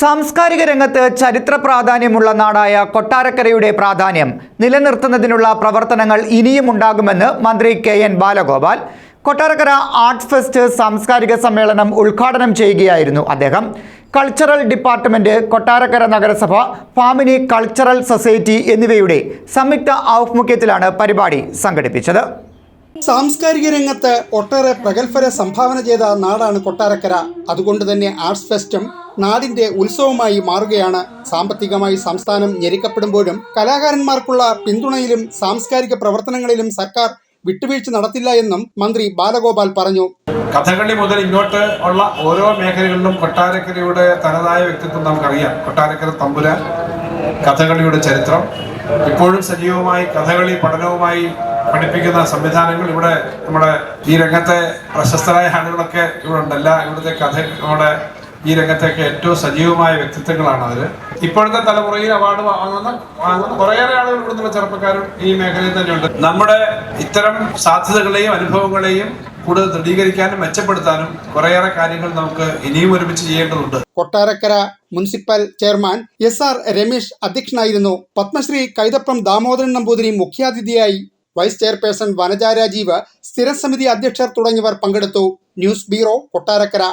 സാംസ്കാരിക രംഗത്ത് ചരിത്ര പ്രാധാന്യമുള്ള നാടായ കൊട്ടാരക്കരയുടെ പ്രാധാന്യം നിലനിർത്തുന്നതിനുള്ള പ്രവർത്തനങ്ങൾ ഇനിയും ഉണ്ടാകുമെന്ന് മന്ത്രി K N Balagopal. Kottarakkara arts fest സാംസ്കാരിക സമ്മേളനം ഉദ്ഘാടനം ചെയ്യുകയായിരുന്നു അദ്ദേഹം. കൾച്ചറൽ ഡിപ്പാർട്ട്മെന്റ് കൊട്ടാരക്കര നഗരസഭ ഫാമിനി കൾച്ചറൽ സൊസൈറ്റി എന്നിവയുടെ സംയുക്ത ആഭിമുഖ്യത്തിലാണ് പരിപാടി സംഘടിപ്പിച്ചത്. സാംസ്കാരിക രംഗത്ത് ഒട്ടേറെ പ്രഗത്ഭരെ സംഭാവന ചെയ്ത നാടാണ് കൊട്ടാരക്കര. അതുകൊണ്ട് തന്നെ ആർട്സ് ഫെസ്റ്റും നാടിന്റെ ഉത്സവമായി മാറുകയാണ്. സാമ്പത്തികമായി സംസ്ഥാനം ഞെരുക്കപ്പെടുമ്പോഴും കലാകാരന്മാർക്കുള്ള പിന്തുണയിലും സാംസ്കാരിക പ്രവർത്തനങ്ങളിലും സർക്കാർ വിട്ടുവീഴ്ച നടത്തില്ല എന്നും മന്ത്രി ബാലഗോപാൽ പറഞ്ഞു. കഥകളി മുതൽ ഇങ്ങോട്ട് ഉള്ള ഓരോ മേഖലകളിലും കൊട്ടാരക്കരയുടെ തനതായ വ്യക്തിത്വം നമുക്കറിയാം. കൊട്ടാരക്കര തമ്പുരാൻ കഥകളിയുടെ ചരിത്രം. ഇപ്പോഴും സജീവമായി കഥകളി പഠനവുമായി പഠിപ്പിക്കുന്ന സംവിധാനങ്ങൾ ഇവിടെ നമ്മുടെ ഈ രംഗത്തെ പ്രശസ്തരായ ആളുകളൊക്കെ ഇവിടെ ഉണ്ടല്ല. ഇവിടുത്തെ കഥ നമ്മുടെ ഈ രംഗത്തേക്ക് ഏറ്റവും സജീവമായ വ്യക്തിത്വങ്ങളാണ് അവർ ഇപ്പോഴത്തെ തലമുറയിൽ അവാർഡ് വാങ്ങുന്ന വാങ്ങുന്ന കുറേയേറെ ആളുകൾ ഇവിടുന്നുള്ള ചെറുപ്പക്കാരും ഈ മേഖലയിൽ തന്നെയുണ്ട്. നമ്മുടെ ഇത്തരം സാധ്യതകളെയും അനുഭവങ്ങളെയും കൂടുതൽ ദൃഢീകരിക്കാനും മെച്ചപ്പെടുത്താനും കുറേയേറെ കാര്യങ്ങൾ നമുക്ക് ഇനിയും ഒരുമിച്ച് ചെയ്യേണ്ടതുണ്ട്. Kottarakkara municipal chairman S R Ramesh അധ്യക്ഷനായിരുന്നു പത്മശ്രീ കൈതപ്രം ദാമോദരൻ നമ്പൂതിരി മുഖ്യാതിഥിയായി. വൈസ് ചെയർപേഴ്സൺ വനജ രാജീവ് സ്ഥിരസമിതി അധ്യക്ഷർ തുടങ്ങിയവർ പങ്കെടുത്തു. News bureau Kottarakkara.